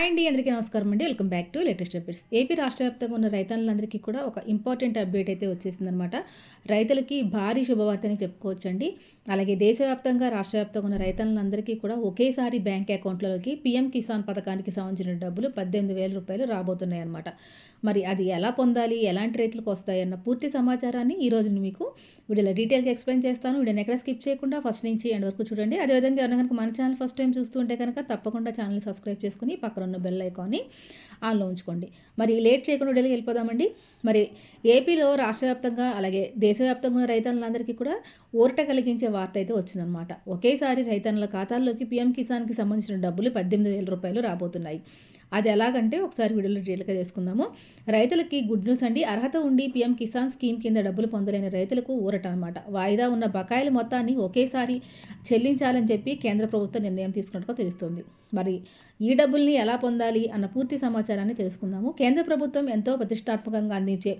Hi అండి అందరికీ నమస్కారం అండి. Welcome back to latest updates. AP రాష్ట్ర వ్యాప్తంగా ఉన్న రైతులందరికీ కూడా ఒక ఇంపార్టెంట్ అప్డేట్ అయితే వచ్చేసిందనమాట రైతులకి భారీ శుభవార్తని చెప్పుకోవచ్చండి. అలాగే దేశవ్యాప్తంగా రాష్ట్ర వ్యాప్తంగా ఉన్న రైతులందరికీ కూడా ఒకేసారి బ్యాంక్ అకౌంట్లలోకి పీఎం కిసాన్ పథకానికి సంబంధించిన డబ్బులు పద్దెనిమిది వేల రూపాయలు రాబోతున్నాయి అనమాట మరి అది ఎలా పొందాలి ఎలాంటి రైతులకు వస్తాయన్న పూర్తి సమాచారాన్ని ఈ మీకు వీడియోలో డీటెయిల్గా ఎక్స్ప్లెయిన్ చేస్తాను. వీడియోని ఎక్కడ స్కిప్ చేయకుండా ఫస్ట్ నుంచి ఎండ్ వరకు చూడండి. అదేవిధంగా ఎవరైనా కనుక మన ఛానల్ ఫస్ట్ టైం చూస్తుంటే కనుక తప్పకుండా ఛానల్ సబ్స్క్రైబ్ చేసుకుని పక్కన ఉన్న బెల్ ఐకాన్ని ఆన్లో ఉంచుకోండి. మరి లేట్ చేయకుండా ఢిల్లీకి వెళ్ళిపోదామండి. మరి ఏపీలో రాష్ట్ర వ్యాప్తంగా అలాగే దేశవ్యాప్తంగా ఉన్న రైతన్నులందరికీ కూడా ఊరట కలిగించే వార్త అయితే వచ్చిందనమాట ఒకేసారి రైతన్నుల ఖాతాల్లోకి పీఎం కిసాన్కి సంబంధించిన డబ్బులు పద్దెనిమిది వేల రూపాయలు రాబోతున్నాయి. అది ఎలాగంటే ఒకసారి వీడియోలో డీటెయిల్గా చేసుకుందాము. రైతులకి గుడ్ న్యూస్ అండి. అర్హత ఉండి పీఎం కిసాన్ స్కీమ్ కింద డబ్బులు పొందలేని రైతులకు ఊరట అనమాట వాయిదా ఉన్న బకాయిల మొత్తాన్ని ఒకేసారి చెల్లించాలని చెప్పి కేంద్ర ప్రభుత్వం నిర్ణయం తీసుకున్నట్టుగా తెలుస్తుంది. మరి ఈ డబ్బుల్ని ఎలా పొందాలి అన్న పూర్తి సమాచారాన్ని తెలుసుకుందాము. కేంద్ర ప్రభుత్వం ఎంతో ప్రతిష్టాత్మకంగా అందించే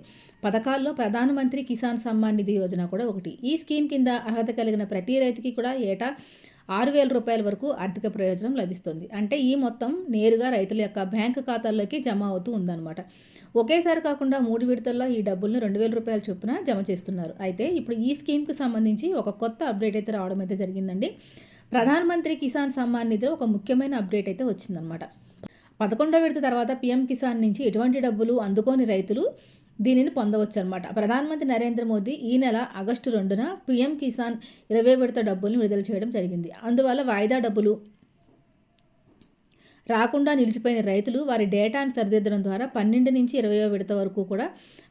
పథకాల్లో ప్రధానమంత్రి కిసాన్ సమ్మాన్ నిధి యోజన కూడా ఒకటి. ఈ స్కీమ్ కింద అర్హత కలిగిన ప్రతి రైతుకి కూడా ఏటా ఆరు వేల రూపాయల వరకు ఆర్థిక ప్రయోజనం లభిస్తుంది. అంటే ఈ మొత్తం నేరుగా రైతుల యొక్క బ్యాంకు ఖాతాల్లోకి జమ అవుతూ ఉందన్నమాట. ఒకేసారి కాకుండా మూడు విడతల్లో ఈ డబ్బులను రెండు వేల రూపాయల చొప్పున జమ చేస్తున్నారు. అయితే ఇప్పుడు ఈ స్కీమ్కి సంబంధించి ఒక కొత్త అప్డేట్ అయితే రావడం అయితే జరిగిందండి. ప్రధానమంత్రి కిసాన్ సమ్మాన్ నిధిలో ఒక ముఖ్యమైన అప్డేట్ అయితే వచ్చిందనమాట పదకొండో విడత తర్వాత పీఎం కిసాన్ నుంచి ఎటువంటి డబ్బులు అందుకోని రైతులు దీనిని పొందవచ్చు అనమాట ప్రధానమంత్రి నరేంద్ర మోదీ ఈ నెల ఆగస్టు రెండున పీఎం కిసాన్ ఇరవై విడత డబ్బుల్ని విడుదల చేయడం జరిగింది. అందువల్ల వాయిదా డబ్బులు రాకుండా నిలిచిపోయిన రైతులు వారి డేటాను సరిదిద్దడం ద్వారా పన్నెండు నుంచి ఇరవయో విడత వరకు కూడా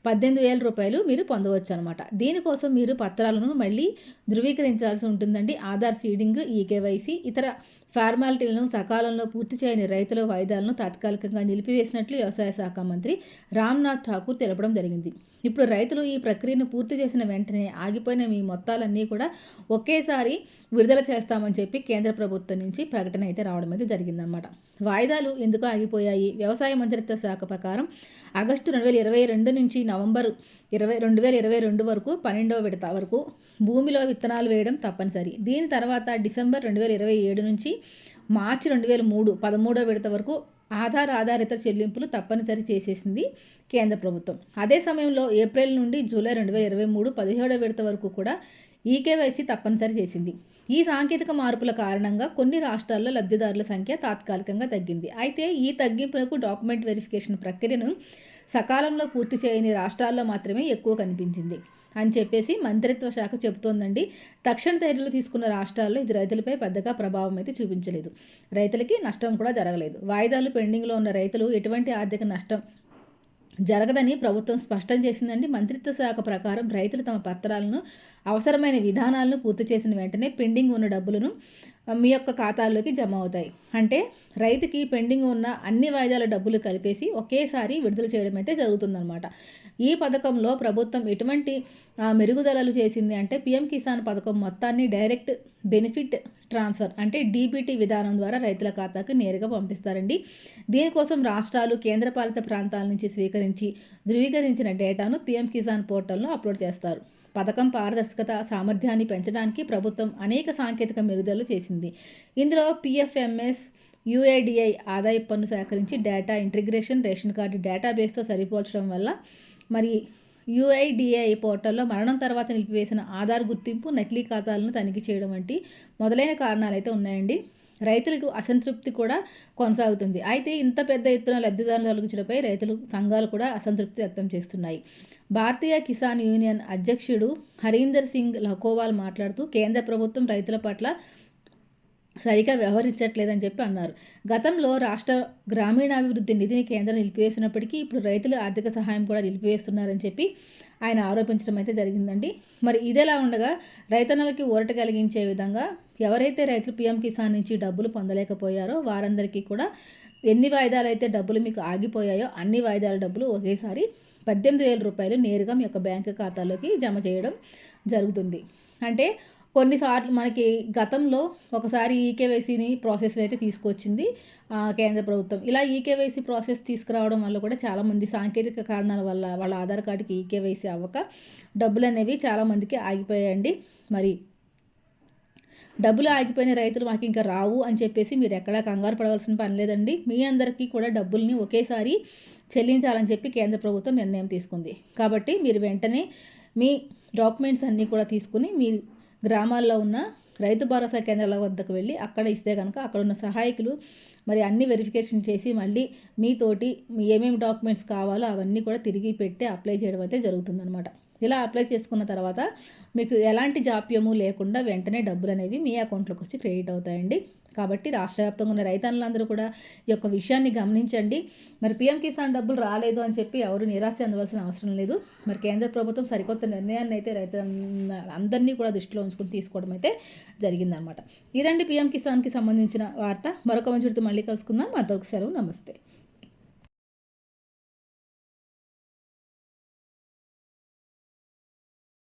పద్దెనిమిది వేల రూపాయలు మీరు పొందవచ్చు అనమాట దీనికోసం మీరు పత్రాలను మళ్ళీ ధృవీకరించాల్సి ఉంటుందండి. ఆధార్ సీడింగ్ ఈకేవైసీ ఇతర ఫార్మాలిటీలను సకాలంలో పూర్తి చేయని రైతుల వాయిదాలను తాత్కాలికంగా నిలిపివేసినట్లు వ్యవసాయ శాఖ మంత్రి రామ్నాథ్ ఠాకూర్ తెలపడం జరిగింది. ఇప్పుడు రైతులు ఈ ప్రక్రియను పూర్తి చేసిన వెంటనే ఆగిపోయిన మీ మొత్తాలన్నీ కూడా ఒకేసారి విడుదల చేస్తామని చెప్పి కేంద్ర ప్రభుత్వం నుంచి ప్రకటన అయితే రావడం అయితే జరిగిందనమాట వాయిదాలు ఎందుకు ఆగిపోయాయి? వ్యవసాయ మంత్రిత్వ శాఖ ప్రకారం ఆగస్టు రెండు వేల ఇరవై రెండు నుంచి నవంబర్ ఇరవై రెండు వేల ఇరవై రెండు వరకు పన్నెండవ విడత వరకు భూమిలో విత్తనాలు వేయడం తప్పనిసరి. దీని తర్వాత డిసెంబర్ రెండు వేల ఇరవై ఏడు నుంచి మార్చి రెండు వేల మూడు పదమూడవ విడత వరకు ఆధార్ ఆధారిత చెల్లింపులు తప్పనిసరి చేసేసింది కేంద్ర ప్రభుత్వం. అదే సమయంలో ఏప్రిల్ నుండి జూలై రెండు వేల ఇరవై మూడు పదిహేడవ విడత వరకు కూడా ఈకేవైసీ తప్పనిసరి చేసింది. ఈ సాంకేతిక మార్పుల కారణంగా కొన్ని రాష్ట్రాల్లో లబ్ధిదారుల సంఖ్య తాత్కాలికంగా తగ్గింది. అయితే ఈ తగ్గింపునకు డాక్యుమెంట్ వెరిఫికేషన్ ప్రక్రియను సకాలంలో పూర్తి చేయని రాష్ట్రాల్లో మాత్రమే ఎక్కువ కనిపించింది. అని చెప్పేసి మంత్రిత్వ శాఖ చెబుతోందండి. తక్షణ చర్యలు తీసుకున్న రాష్ట్రాల్లో ఇది రైతులపై పెద్దగా ప్రభావం అయితే చూపించలేదు. రైతులకి నష్టం కూడా జరగలేదు. వాయిదాలు పెండింగ్లో ఉన్న రైతులు ఎటువంటి ఆర్థిక నష్టం జరగదని ప్రభుత్వం స్పష్టం చేసిందండి. మంత్రిత్వ శాఖ ప్రకారం రైతులు తమ పత్రాలను అవసరమైన విధానాలను పూర్తి చేసిన వెంటనే పెండింగ్ ఉన్న డబ్బులను మీ యొక్క ఖాతాల్లోకి జమ అవుతాయి. అంటే రైతుకి పెండింగ్ ఉన్న అన్ని వాయిదాల డబ్బులు కలిపేసి ఒకేసారి విడుదల చేయడం అయితే జరుగుతుందన్నమాట. ఈ పథకంలో ప్రభుత్వం ఎటువంటి మెరుగుదలలు చేసింది అంటే పిఎం కిసాన్ పథకం మొత్తాన్ని డైరెక్ట్ బెనిఫిట్ ట్రాన్స్ఫర్ అంటే డీబీటీ విధానం ద్వారా రైతుల ఖాతాకు నేరుగా పంపిస్తారండి. దీనికోసం రాష్ట్రాలు కేంద్రపాలిత ప్రాంతాల నుంచి స్వీకరించి ధృవీకరించిన డేటాను పిఎం కిసాన్ పోర్టల్లో అప్లోడ్ చేస్తారు. పథకం పారదర్శకత సామర్థ్యాన్ని పెంచడానికి ప్రభుత్వం అనేక సాంకేతిక మెరుగుదలు చేసింది. ఇందులో పిఎఫ్ఎంఎస్ యుఐడిఐ ఆదాయ పన్ను సేకరించి డేటా ఇంటిగ్రేషన్ రేషన్ కార్డు డేటాబేస్తో సరిపోల్చడం వల్ల మరి యుఐడిఐ పోర్టల్లో మరణం తర్వాత నిలిపివేసిన ఆధార్ గుర్తింపు నకిలీ ఖాతాలను తనిఖీ చేయడం వంటి మొదలైన కారణాలు అయితే ఉన్నాయండి. రైతులకు అసంతృప్తి కూడా కొనసాగుతుంది. అయితే ఇంత పెద్ద ఎత్తున లబ్ధిదారులు తొలగించడంపై రైతులు సంఘాలు కూడా అసంతృప్తి వ్యక్తం చేస్తున్నాయి. భారతీయ కిసాన్ యూనియన్ అధ్యక్షుడు హరీందర్ సింగ్ లకోవాల్ మాట్లాడుతూ కేంద్ర ప్రభుత్వం రైతుల పట్ల సరిగా వ్యవహరించట్లేదని చెప్పి అన్నారు. గతంలో రాష్ట్ర గ్రామీణాభివృద్ధి నిధిని కేంద్రం నిలిపివేసినప్పటికీ ఇప్పుడు రైతుల ఆర్థిక సహాయం కూడా నిలిపివేస్తున్నారని చెప్పి ఆయన ఆరోపించడం అయితే జరిగిందండి. మరి ఇదేలా ఉండగా రైతన్నలకి ఊరట కలిగించే విధంగా ఎవరైతే రైతులు పీఎం కిసాన్ నుంచి డబ్బులు పొందలేకపోయారో వారందరికీ కూడా ఎన్ని వాయిదాలు అయితే డబ్బులు మీకు ఆగిపోయాయో అన్ని వాయిదాల డబ్బులు ఒకేసారి పద్దెనిమిది వేల రూపాయలు నేరుగా మీ యొక్క బ్యాంకు ఖాతాలోకి జమ చేయడం జరుగుతుంది. అంటే కొన్నిసార్లు మనకి గతంలో ఒకసారి ఈకేవైసీని ప్రాసెస్ అయితే తీసుకొచ్చింది కేంద్ర ప్రభుత్వం. ఇలా ఈకేవైసీ ప్రాసెస్ తీసుకురావడం వల్ల కూడా చాలామంది సాంకేతిక కారణాల వల్ల వాళ్ళ ఆధార్ కార్డుకి ఈకేవైసీ అవ్వక డబ్బులు అనేవి చాలామందికి ఆగిపోయాయండి. మరి డబ్బులు ఆగిపోయిన రైతులు మాకు ఇంకా రావు అని చెప్పేసి మీరు ఎక్కడా కంగారు పడవలసిన పని లేదండి. మీ అందరికీ కూడా డబ్బుల్ని ఒకేసారి చెల్లించాలని చెప్పి కేంద్ర ప్రభుత్వం నిర్ణయం తీసుకుంది. కాబట్టి మీరు వెంటనే మీ డాక్యుమెంట్స్ అన్నీ కూడా తీసుకుని మీ గ్రామాల్లో ఉన్న రైతు భరోసా కేంద్రాల వద్దకు వెళ్ళి అక్కడ ఇస్తే కనుక అక్కడ ఉన్న సహాయకులు మరి అన్ని వెరిఫికేషన్ చేసి మళ్ళీ మీతోటి మీ ఏమేమి డాక్యుమెంట్స్ కావాలో అవన్నీ కూడా తిరిగి పెట్టి అప్లై చేయడం అయితే జరుగుతుందన్నమాట. ఇలా అప్లై చేసుకున్న తర్వాత మీకు ఎలాంటి జాప్యము లేకుండా వెంటనే డబ్బులు అనేవి మీ అకౌంట్లోకి వచ్చి క్రెడిట్ అవుతాయండి. కాబట్టి రాష్ట్ర వ్యాప్తంగా ఉన్న రైతన్నులందరూ కూడా ఈ యొక్క విషయాన్ని గమనించండి. మరి పీఎం కిసాన్ డబ్బులు రాలేదు అని చెప్పి ఎవరు నిరాశ చెందవలసిన అవసరం లేదు. మరి కేంద్ర ప్రభుత్వం సరికొత్త నిర్ణయాన్ని అయితే రైత అందరినీ కూడా దృష్టిలో ఉంచుకుని తీసుకోవడం అయితే జరిగిందనమాట. ఇదండి పీఎం కిసాన్కి సంబంధించిన వార్త. మరొక మంచి మళ్ళీ కలుసుకుందాం. అంతవరకు సెలవు. నమస్తే.